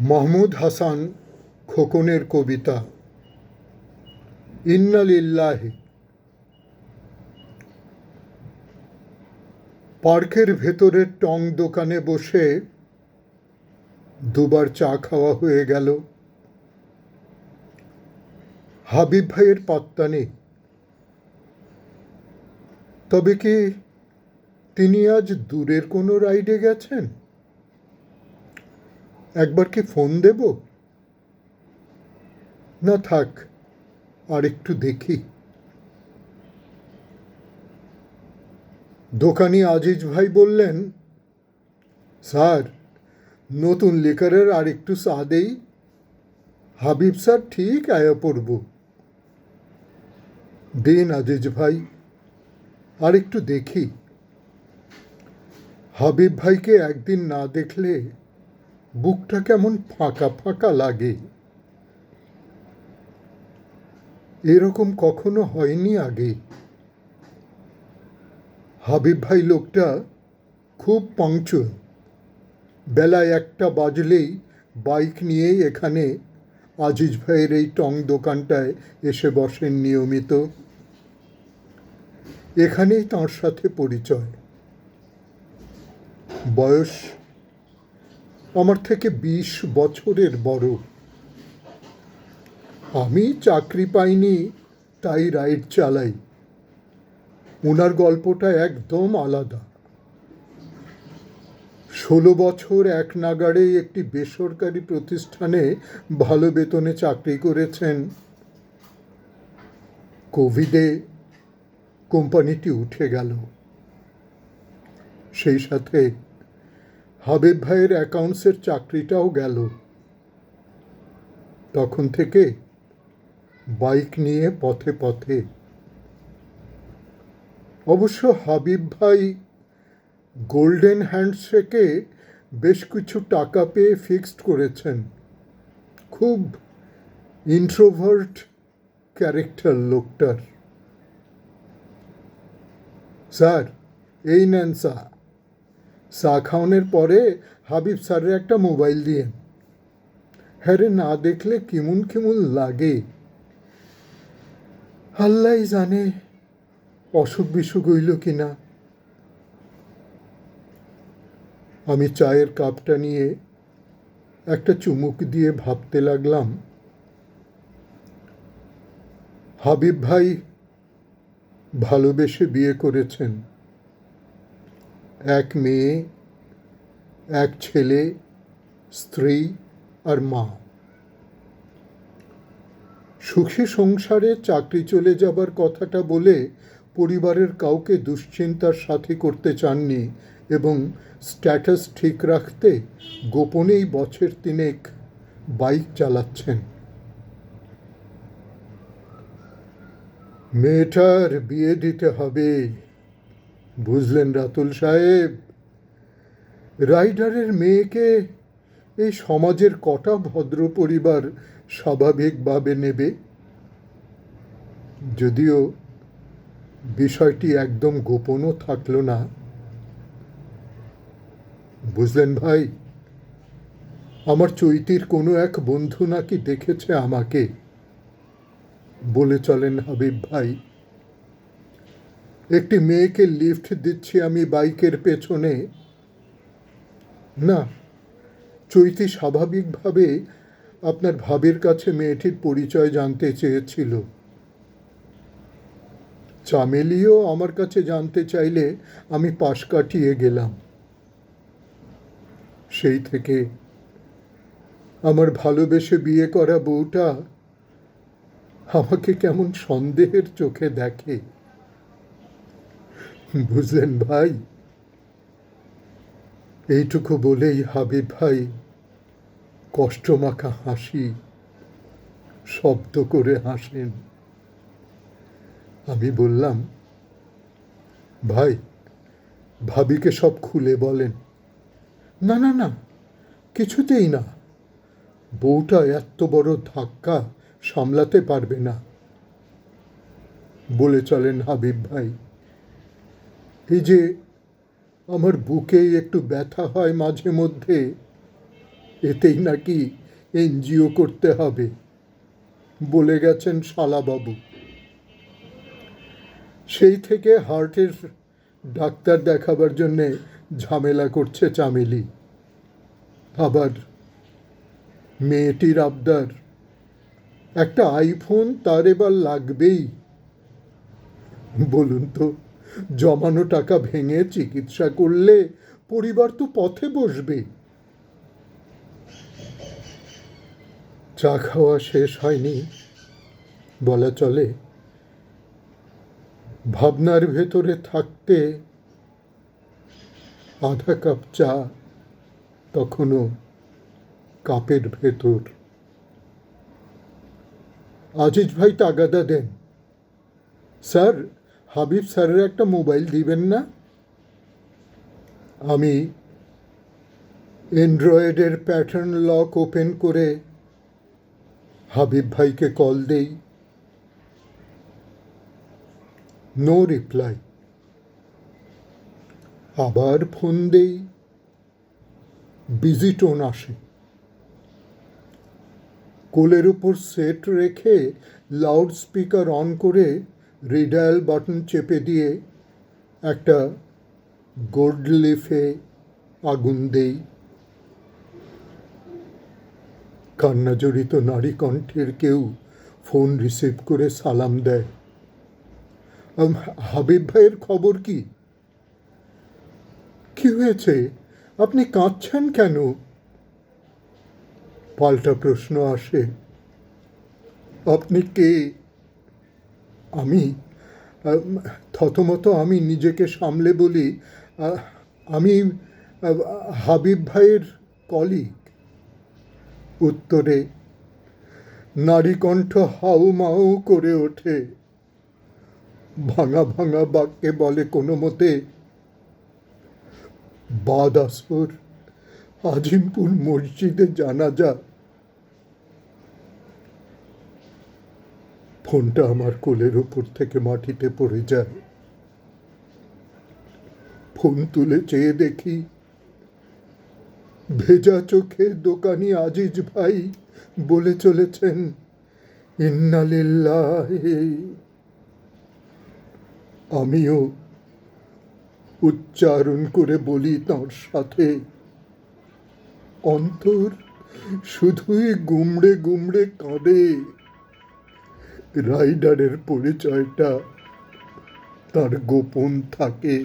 মাহমুদ হাসান খোকনের কবিতা। ইন্নালিল্লাহি পার্কের ভেতরের টং দোকানে বসে দুবার চা খাওয়া হয়ে গেল। হাবিব ভাইয়ের পাত্তা নেই। তবে কি তিনি আজ দূরের কোনো রাইডে গেছেন? একবার কি ফোন দেব? না, থাক, আর একটু দেখি। দোকানি আজিজ ভাই বললেন, স্যার, নতুন লিকারের আর একটু চা দেই। হাবিব স্যার ঠিক আয়া পড়ব। দিন আজিজ ভাই, আর একটু দেখি। হাবিব ভাইকে একদিন না দেখলে বুকটা কেমন ফাঁকা ফাঁকা লাগে। এরকম কখনো হয়নি আগে। হাবিব ভাই লোকটা খুব পাংচুয়াল। বেলায় একটা বাজলেই বাইক নিয়েই এখানে আজিজ ভাইয়ের এই টং দোকানটায় এসে বসেন নিয়মিত। এখানেই তাঁর সাথে পরিচয়। বয়স আমার থেকে বিশ বছরের বড়। আমি চাকরি পাইনি, তাই রাইড চালাই। ওনার গল্পটা একদম আলাদা। ষোলো বছর এক নাগাড়ে একটি বেসরকারি প্রতিষ্ঠানে ভালো বেতনে চাকরি করেছেন। কোভিডে কোম্পানিটি উঠে গেল। সেই সাথে হাবিব ভাইয়ের অ্যাকাউন্টসের চাকরিটাও গেল। তখন থেকে বাইক নিয়ে পথে পথে। অবশ্য হাবিব ভাই গোল্ডেন হ্যান্ডশেকে বেশ কিছু টাকা পেয়ে ফিক্সড করেছেন। খুব ইন্ট্রোভার্ট ক্যারেক্টার লোকটার। স্যার, এই নেন চা চা খাওয়ানোর পরে হাবিব স্যারের একটা মোবাইল দিয়ে হ্যাঁ রে না দেখলে কেমন কেমন লাগে? আল্লাহ জানে, অসুখ বিসুখ হইল কি না আমি চায়ের কাপটা নিয়ে একটা চুমুক দিয়ে ভাবতে লাগলাম, হাবিব ভাই, ভালোবেসে বিয়ে করেছেন। এক মেয়ে, এক ছেলে, স্ত্রী আর মা। সুখী সংসারে চাকরি চলে যাবার কথাটা বলে পরিবারের কাউকে দুশ্চিন্তার সাথী করতে চাননি এবং স্ট্যাটাস ঠিক রাখতে গোপনেই বছর তিনেক বাইক চালাচ্ছেন। মেয়েটার বিয়ে দিতে হবে। বুঝলেন রাতুল সাহেব? রাইডারের মেয়েকে এই সমাজের কটা ভদ্র পরিবার স্বাভাবিকভাবে নেবে? যদিও বিষয়টি একদম গোপনও থাকল না। বুঝলেন ভাই, আমার চৈতির কোনো এক বন্ধু নাকি দেখেছে আমাকে? বলে চলেন হাবিব ভাই। একটি মেয়েকে লিফট দিচ্ছি আমি বাইকের পেছনে। না, চৈতি স্বাভাবিকভাবে আপনার ভাবের কাছে মেয়েটির পরিচয় জানতে চেয়েছিল। চামেলিও আমার কাছে জানতে চাইলে আমি পাশ কাটিয়ে গেলাম। সেই থেকে আমার ভালোবেসে বিয়ে করা বউটা আমাকে কেমন সন্দেহের চোখে দেখে। বুঝলেন ভাই? এইটুকু বলেই হাবিব ভাই কষ্টমাখা হাসি শব্দ করে হাসেন আমি বললাম, ভাই, ভাবিকে সব খুলে বলেন। না না না, কিছুতেই না। বউটা এত বড় ধাক্কা সামলাতে পারবে না। বলে চলেন হাবিব ভাই। এই যে আমার বুকে একটু ব্যথা হয় মাঝে মধ্যে, এতেই নাকি এনজিও করতে হবে, বলে গেছেন শালাবাবু। সেই থেকে হার্টের ডাক্তার দেখাবার জন্যে ঝামেলা করছে চামেলি। আবার মেয়েটির আবদার, একটা আইফোন তার এবার লাগবেই, বলুন তো। জমানো টাকা ভেঙে চিকিৎসা করলে পরিবার তো পথে বসবে। চা খাওয়া শেষ হয়নি, বলা চলে। ভাবনার ভেতরে থাকতে আধা কাপ চা তখনও কাপের ভেতর। আজিজ ভাই তাগাদা দেন। স্যার হাবিব স্যারের একটা মোবাইল দিবেন না? আমি অ্যান্ড্রয়েডের প্যাটার্ন লক ওপেন করে হাবিব ভাইকে কল দেই। No reply. আবার ফোন দেই। বিজি টোন আসে। কোলের উপর সেট রেখে লাউড স্পিকার অন করে রিডায়াল বাটন চেপে দিয়ে একটা গোল্ড লিফে আগুন দেই। কান্নাজড়িত নারী কণ্ঠের কেউ ফোন রিসিভ করে সালাম দেয়। হাবিব ভাইয়ের খবর কি? কি হয়েছে? আপনি কাঁদছেন কেন? পাল্টা প্রশ্ন আসে। আপনি কে? আমি থতমত আমি নিজেকে সামলে বলি আমি হাবিব ভাইয়ের কলিগ উত্তরে, নারী কণ্ঠ হাউ মাউ করে ওঠে। ভাঙা ভাঙা বাক্যে বলে কোনো মতে বাদ আসর আজিমপুর মসজিদে জানা জানাজা ফোনটা আমার কোলের ওপর থেকে মাটিতে পড়ে যায়। ফোন তুলে চেয়ে দেখি, ভেজা চোখে দোকানি আজিজ ভাই বলে চলেছেন, ইন্নালিল্লাহি। আমিও উচ্চারণ করে বলি তাঁর সাথে, অন্তর শুধুই গুমড়ে গুমড়ে কাঁদে। রাইডারের পরিচয়টা তার গোপন থাকে।